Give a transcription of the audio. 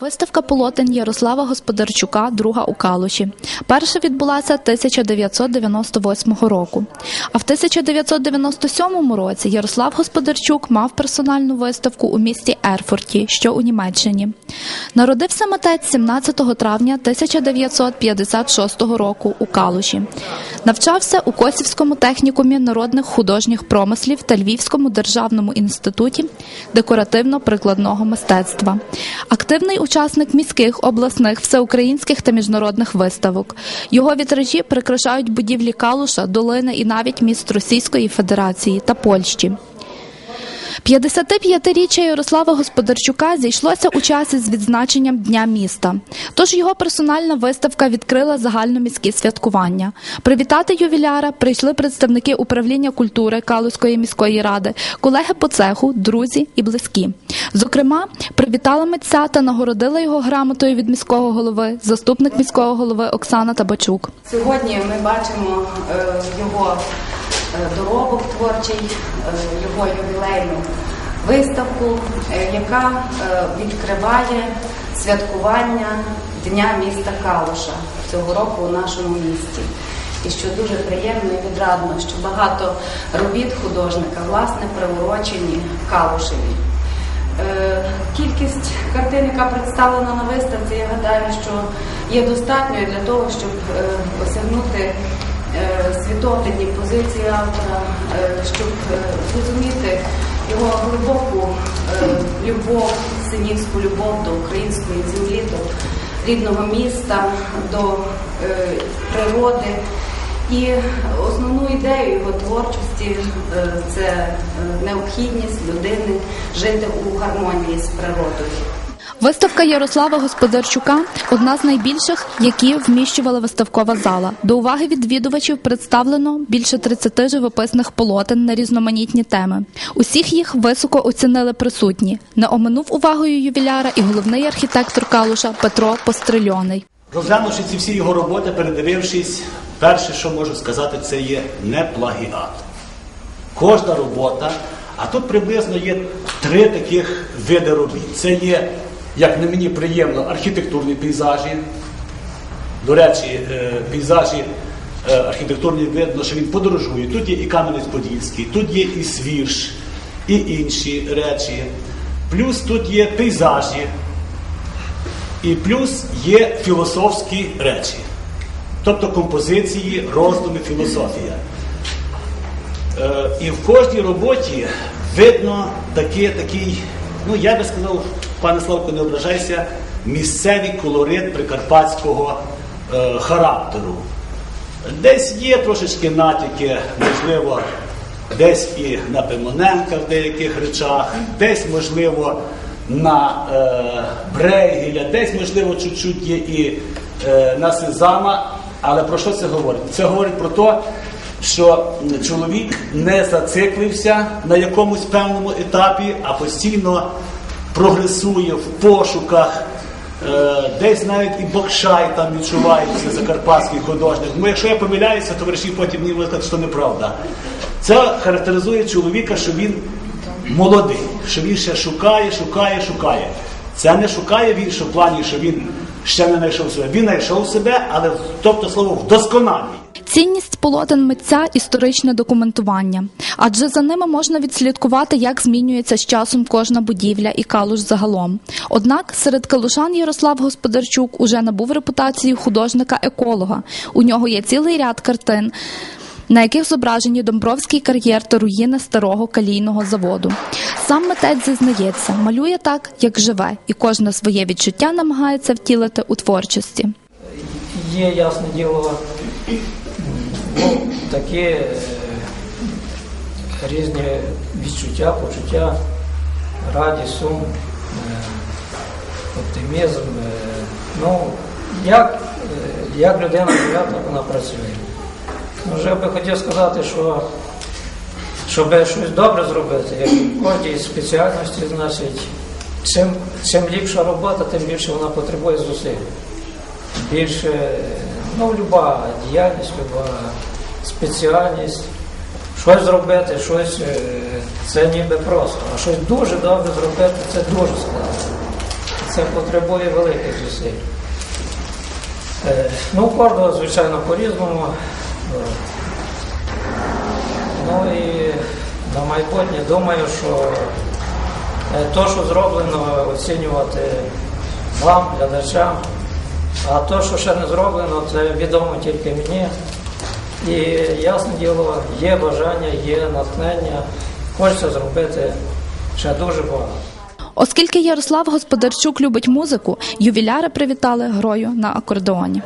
Виставка полотен Ярослава Господарчука Друга у Калуші. Перша відбулася 1998 року. А в 1997 році Ярослав Господарчук мав персональну виставку у місті Ерфурті, що у Німеччині. Народився митець 17 травня 1956 року у Калуші. Навчався у Косівському технікумі народних художніх промислів та Львівському державному інституті декоративно-прикладного мистецтва. Активний учасник міських, обласних, всеукраїнських та міжнародних виставок. Його вітражі прикрашають будівлі Калуша, долини і навіть міст Російської Федерації та Польщі. 55-річчя Ярослава Господарчука зійшлося у часі з відзначенням Дня міста. Тож його персональна виставка відкрила загальноміські святкування. Привітати ювіляра прийшли представники управління культури Калузької міської ради, колеги по цеху, друзі і близькі. Зокрема, привітала митця та нагородила його грамотою від міського голови, заступник міського голови Оксана Табачук. Сьогодні ми бачимо е, його доробок творчий, е, його ювілейну виставку, е, яка е, відкриває святкування Дня міста Калуша цього року у нашому місті. І що дуже приємно і відрадно, що багато робіт художника власне приурочені Калушеві. Е, Кількість картин, яка представлена на виставці, я гадаю, що є достатньою для того, щоб е, осягнути е, позиції автора, е, щоб е, зрозуміти його глибоку любов, синівську любов до української землі, до рідного міста, до природи. І основну ідею його творчості це необхідність людини жити у гармонії з природою. Виставка Ярослава Господарчука одна з найбільших, які вміщувала виставкова зала. До уваги відвідувачів представлено більше 30 живописних полотен на різноманітні теми. Усіх їх високо оцінили присутні. Не оминув увагою ювіляра і головний архітектор Калуша Петро Пострильоний. Розглянувши ці всі його роботи, передивившись, перше, що можу сказати, це є не плагіат. Кожна робота, а тут приблизно є три таких види робіт. Це є, як на мені приємно, архітектурні пейзажі. До речі, е, пейзажі е, архітектурні видно, що він подорожує. Тут є і Кам'янець-Подільський, тут є і Свірш, і інші речі. Плюс тут є пейзажі, і плюс є філософські речі, тобто композиції, роздуми, філософія. Е, і в кожній роботі видно такий, такий, ну я би сказав, пане Славко, не ображайся, місцевий колорит прикарпатського е, характеру. Десь є трошечки натяки, можливо, десь і на Пимоненка в деяких речах, десь, можливо, на е, Брейгеля, десь, можливо, чуть-чуть є і е, на Сезама. Але про що це говорить? Це говорить про те, що чоловік не зациклився на якомусь певному етапі, а постійно прогресує в пошуках. Е, Десь навіть і Бокшай там відчувається закарпатський художник. Ну, якщо я помиляюся, товариші потім мені сказати, що неправда. Це характеризує чоловіка, що він молодий, що він ще шукає, шукає, шукає. Це не шукає в плані, що він ще не знайшов себе. Він знайшов себе, але тобто слово вдосконалій. Цінність полотен митця історичне документування, адже за ними можна відслідкувати, як змінюється з часом кожна будівля і калуш загалом. Однак серед калушан Ярослав Господарчук уже набув репутацію художника-еколога. У нього є цілий ряд картин. На яких зображені Домбровський кар'єр та руїни старого калійного заводу. Сам митець зізнається, малює так, як живе, і кожне своє відчуття намагається втілити у творчості. Є, ясне діло, ну, такі е, різні відчуття, почуття, радість, сум, е, оптимізм. е, Ну, як, е, як людина живе, так вона працює. Ну, Вже би хотів сказати, що щоб щось добре зробити, як в кожній спеціальності, значить, чим, чим ліпша робота, тим більше вона потребує зусиль більше, ну, люба діяльність, люба спеціальність, щось зробити, щось е, це ніби просто. А щось дуже добре зробити, це дуже складно. це потребує великих зусиль. Е, Ну, кожного, звичайно, по-різному. Ну і на майбутнє думаю, що е, то, що зроблено, оцінювати вам, глядачам, а то, що ще не зроблено, це відомо тільки мені. І ясне діло, є бажання, є натхнення, хочеться зробити ще дуже багато. Оскільки Ярослав Господарчук любить музику, ювіляри привітали грою на акордеоні.